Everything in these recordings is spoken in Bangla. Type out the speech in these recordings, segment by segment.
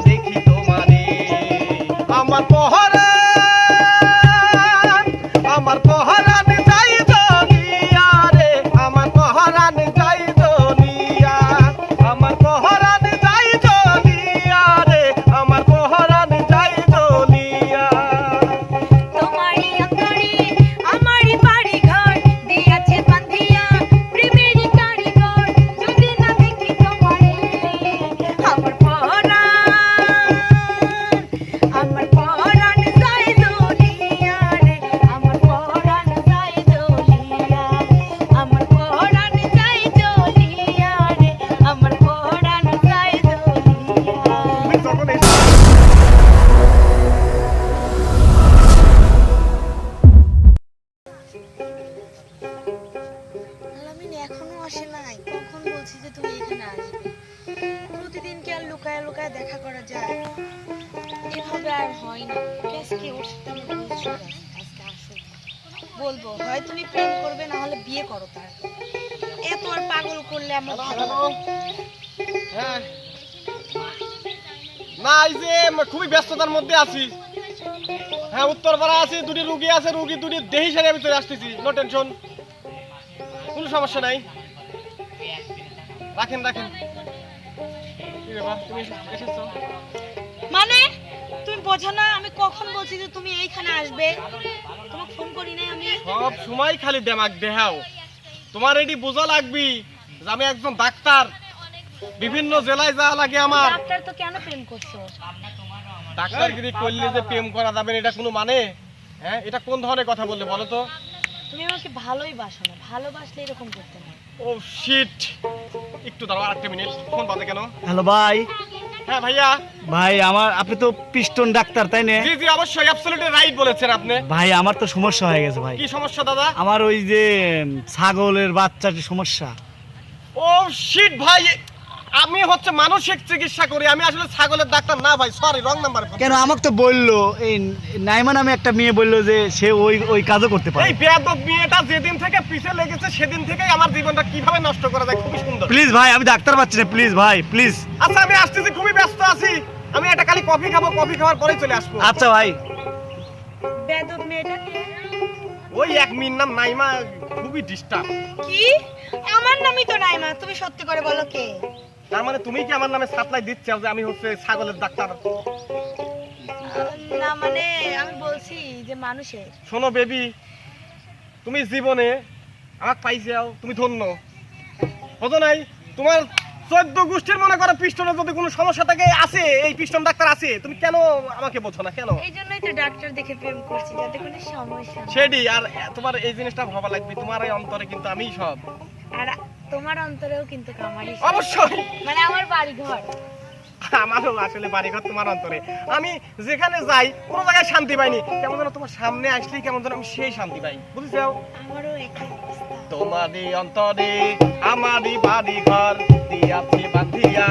দেখি বলছি যে তুমি এখানে আসবে। প্রতিদিন কি আর লুকায় লুকায় দেখা করা যায়? এভাবে আর হয় না। আজকে ওর সাথে আমি আজকে আসো। বলব হয় তুমি প্রেম করবে না হলে বিয়ে করো তার। এত আর পাগল করলে আমার ভালো লাগে হ্যাঁ না এই যে খুবই ব্যস্ততার মধ্যে আছি। হ্যাঁ উত্তরপাড়া আছি দুটি রুগী আছে রুগী দুটি দেহি সারি আমি চলে আসতেছি। নো টেনশন কোনো সমস্যা নাই। রাখেন রাখেন। মানে তুমি বোঝো না আমি কখন বলছি যে তুমি এইখানে আসবে? তোমাকে ফোন করি নাই আমি। সব সময় খালি দেমাক দেহাও। তোমার এটি বোঝা লাগবি যে আমি একজন ডাক্তার। বিভিন্ন জেলায় যাওয়া লাগে আমার। ডাক্তার তো কেন প্রেম করছ? ডাক্তারগিরি করলে যে প্রেম করা যাবে এটা কোনো মানে? হ্যাঁ এটা কোন ধরনের কথা বললে বলো তো? তুমি আমাকে ভালোই বাসো না ভালোবাসলে এরকম করতে না। ও শিট একটু দাঁড়াও আরেকটা মিনিট ফোন বাজে কেন? হ্যালো ভাই। হ্যাঁ ভাইয়া। ভাই আমার আপনি তো পিস্টন ডাক্তার তাই না? জি জি অবশ্যই অ্যাবসলিউটলি রাইট বলেছেন আপনি। ভাই আমার তো সমস্যা হয়ে গেছে ভাই। কি সমস্যা দাদা? আমার ওই যে ছাগলের বাচ্চার যে সমস্যা। ও শিট ভাই আমি হচ্ছে মানসিক চিকিৎসা করি আমি আসলে ছাগলের ডাক্তার না ভাই সরি রং নাম্বার কেন আমাকে তো বলল এই নাইমা নামে একটা মেয়ে বলল যে সে ওই ওই কাজও করতে পারে। এই বেয়াদব বিয়েটা যেদিন থেকে পিছে লেগেছে সেদিন থেকেই আমার জীবনটা কীভাবে নষ্ট করা যায় খুবই সুন্দর। প্লিজ ভাই আমি ডাক্তার পাচ্ছি না প্লিজ ভাই প্লিজ আচ্ছা আমি আসতেছি খুবই ব্যস্ত আছি। আমি একটা খালি কফি খাব কফি খাওয়ার পরেই চলে আসব। আচ্ছা ভাই। বেদব মেয়েটাকে? ওই এক মিন নাম নাইমা খুবই ডিস্টার্ব কি? আমার নামই তো নাইমা তুমি সত্যি করে বলো কে? তার মানে তুমি কি আমার নামে সাপ্লাই দিচ্ছ যে আমি হচ্ছে ছাগলের ডাক্তার? না মানে আমি বলছি যে মানুষের। শোনো বেবি তুমি জীবনে আমাকে পাইছাও তুমি ধন্য। হতো নাই? তোমার চোদ্দ গোষ্ঠীর মনে করো পিস্টনে যদি কোনো সমস্যা থাকে আছে এই পিস্টন ডাক্তার আছে। তুমি কেন আমাকে বোঝো না? কেন? এই জন্যই তো ডাক্তার দেখে প্রেম করছি যাতে কোনো সমস্যা। সেডি আর তোমার এই জিনিসটা ভাবা লাগবে তোমার এই অন্তরে কিন্তু আমিই সব। আর তোমার অন্তরেও কিন্তু কামারি অবশ্যই। মানে আমার বাড়ি ঘর আমারও আসলে বাড়িঘর তোমার অন্তরে। আমি যেখানে যাই কোনো জায়গায় শান্তি পাইনি। কেমন যেন তোমার সামনে আসলেই কেমন যেন আমি সেই শান্তি পাই। বুঝেছ? আমারও একই তোমারই অন্তরে আমারই বাড়ি ঘর দিয়াছি বাঁধিয়া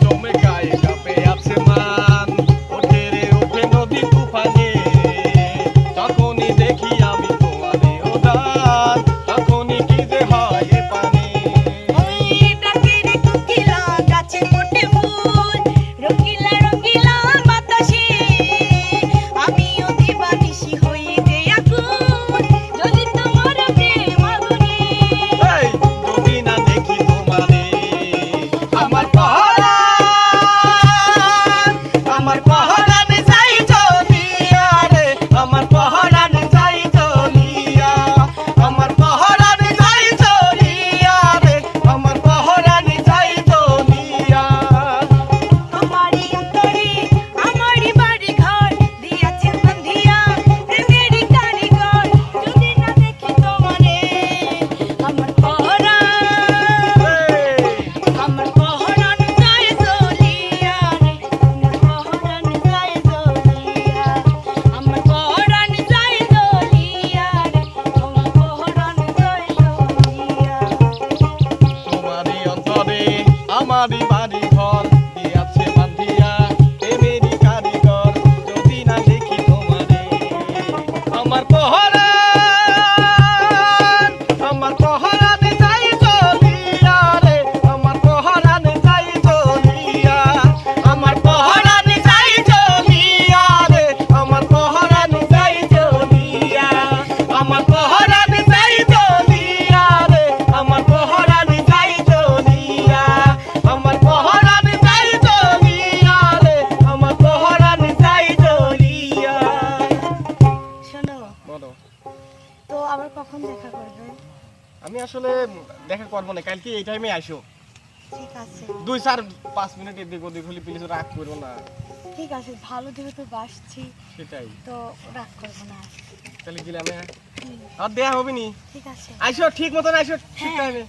都没改。দেখা করবে? আমি আসলে দেখা করব না কালকে এই টাইমে আইসো ঠিক আছে। দুই চার পাঁচ মিনিট এদিক ওদিক হলে প্লিজ রাগ করব না। ঠিক আছে ভালো যেহেতু বাসছি সেটাই। তো রাগ করব না। তাহলে গেলাম হ্যাঁ আর দেয়া হবে নি? ঠিক আছে। আইসো ঠিক মতন আইসো ঠিক হ্যাঁ। টাইমে